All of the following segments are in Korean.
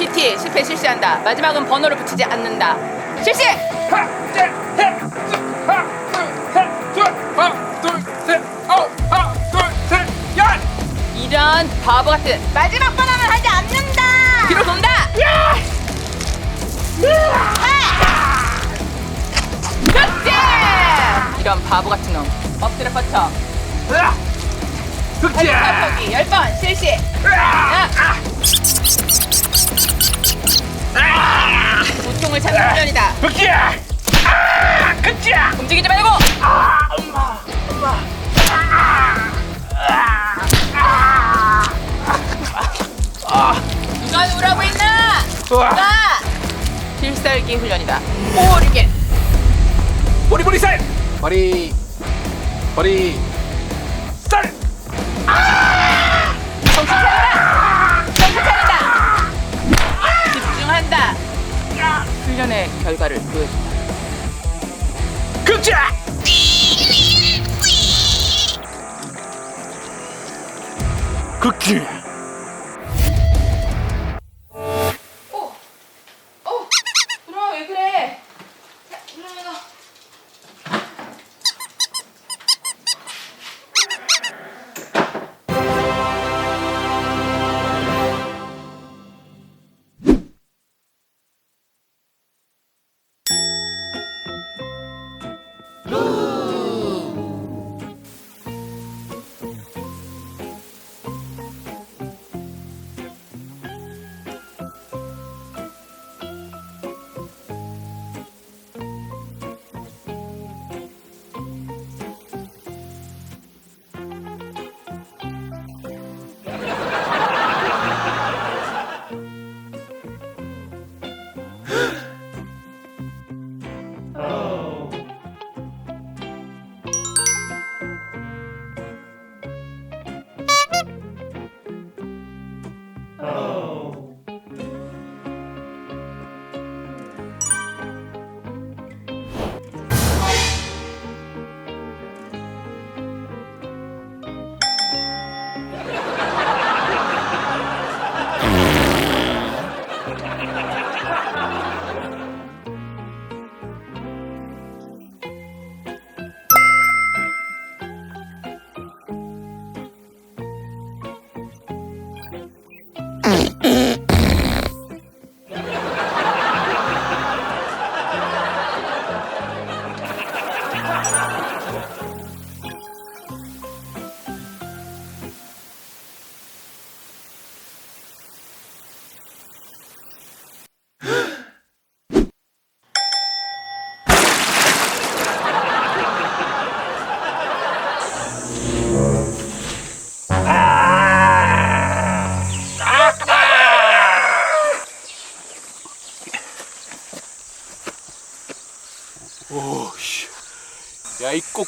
PT 실패 실시한다. 마지막은 번호를 붙이지 않는다. 실시! 하나, 둘, 셋, 하나, 둘, 셋, 둘, 하나, 둘, 셋, 아홉, 하나, 둘, 셋, 열. 이런 바보 같은 마지막 번호는 하지 않는다. 뒤로 돈다. 흑제! 이런 바보 같은 놈. 엎드려 뻗쳐. 으아! 흑제. 10번 실시. 으아! 야! 고통을 찾는 훈련이다. 흑제. 아! 흑제. 움직이지 말고. 아, 엄마, 엄마. 누가 누라고 있나? 누가? 필살기 훈련이다. 오르게. 보리 보리 살. 보리. 보리. 훈련의 결과를 보여준다. 흑제. 흑제.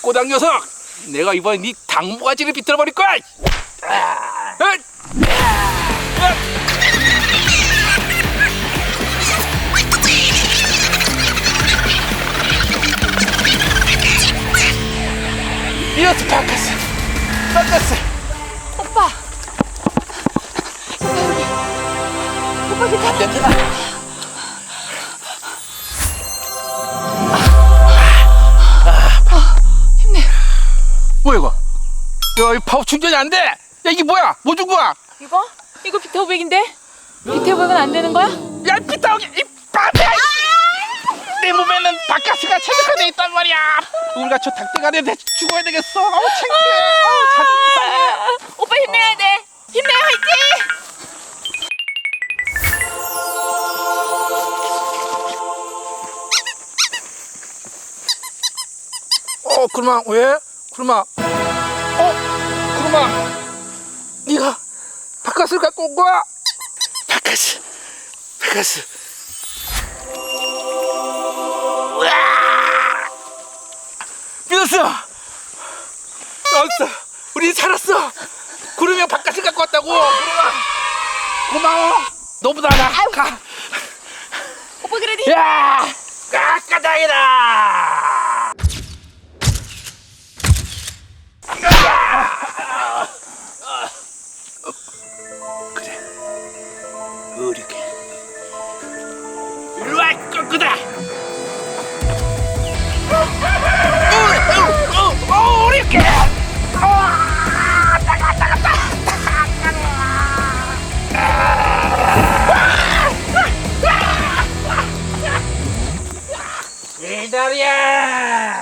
꼬꼬당 녀석! 내가 이번에 네 당모가지를 비틀어 버릴 거야! 아, 으, 아, 이어스 바카스! 바카스! 오빠. 오빠 여기. 오빠 괜찮아? 냄새나! 야, 이 파워 충전이 안 돼! 야, 이게 뭐야? 뭐 준 거야? 이거? 이거 비타오백인데? 비타오백은 안 되는 거야? 야, 피타오기, 이 빠져! 내 몸에는 바카스가 최적화돼 있단 말이야! 우리가 저 닭대가리에 내 죽어야 되겠어! 아우, 창피해! 아우, 자존심 상해! 오빠 힘내야 돼. 힘내 화이팅! 어, 그루마, 왜? 어? 그루마, 네가 바카스를 갖고 온 거야? 바카스, 바카스. 믿었어! 알았어! 우리 살았어! 구름이 바깥을 갖고 왔다고! 구름아! 고마워! 너보다 나 가! 오빠 그래디? 야! 까까당이다! 기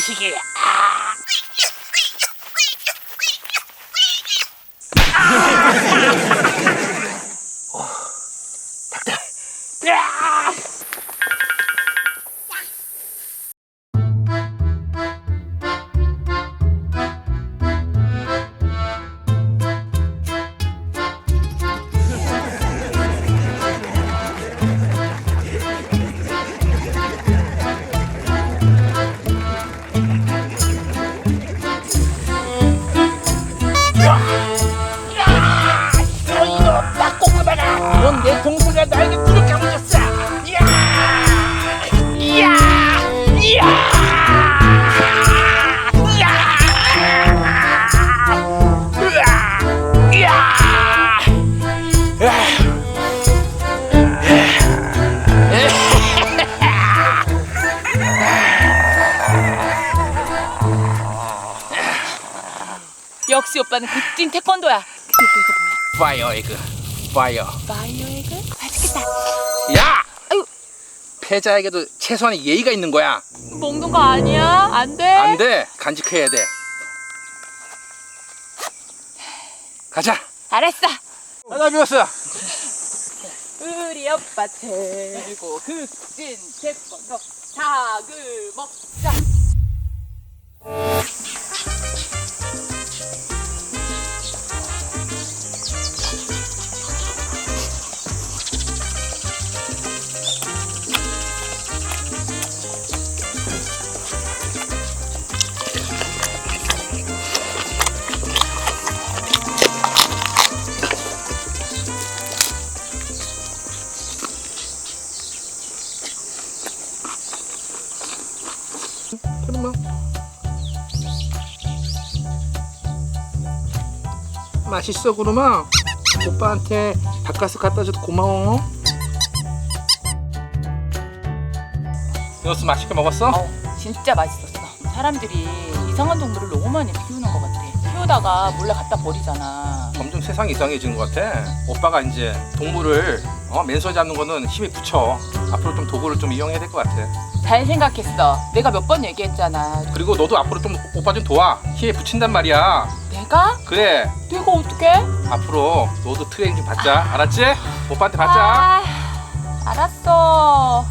사과 부 역시 오빠는 굿진 태권도야. 근데 오빠 이거 뭐야? 파이어 에그 파이어 파이어 에그? 맛있겠다. 야 아유. 패자에게도 최소한의 예의가 있는 거야 먹는 거 아니야? 안 돼? 안돼 간직해야 돼 가자 알았어. 가자 비었어 우리 오빠 들고 굿진 태권도 닭을 먹자. 맛있어 그러면 오빠한테 바카스 갖다 줘도 고마워 여수 맛있게 먹었어? 어, 진짜 맛있었어. 사람들이 이상한 동물을 너무 많이 키우는 것 같아. 키우다가 몰래 갖다 버리잖아. 점점 세상이 이상해지는 것 같아 오빠가 이제 동물을 어, 맨손 잡는 거는 힘이 붙여 앞으로 좀 도구를 좀 이용해야 될 것 같아 잘 생각했어. 내가 몇 번 얘기했잖아. 그리고 너도 앞으로 좀 오빠 좀 도와 힘에 붙인단 말이야 내가? 그래 내가 어떻게? 앞으로 너도 트레이닝 좀 받자 알았지? 오빠한테 받자 아, 알았어.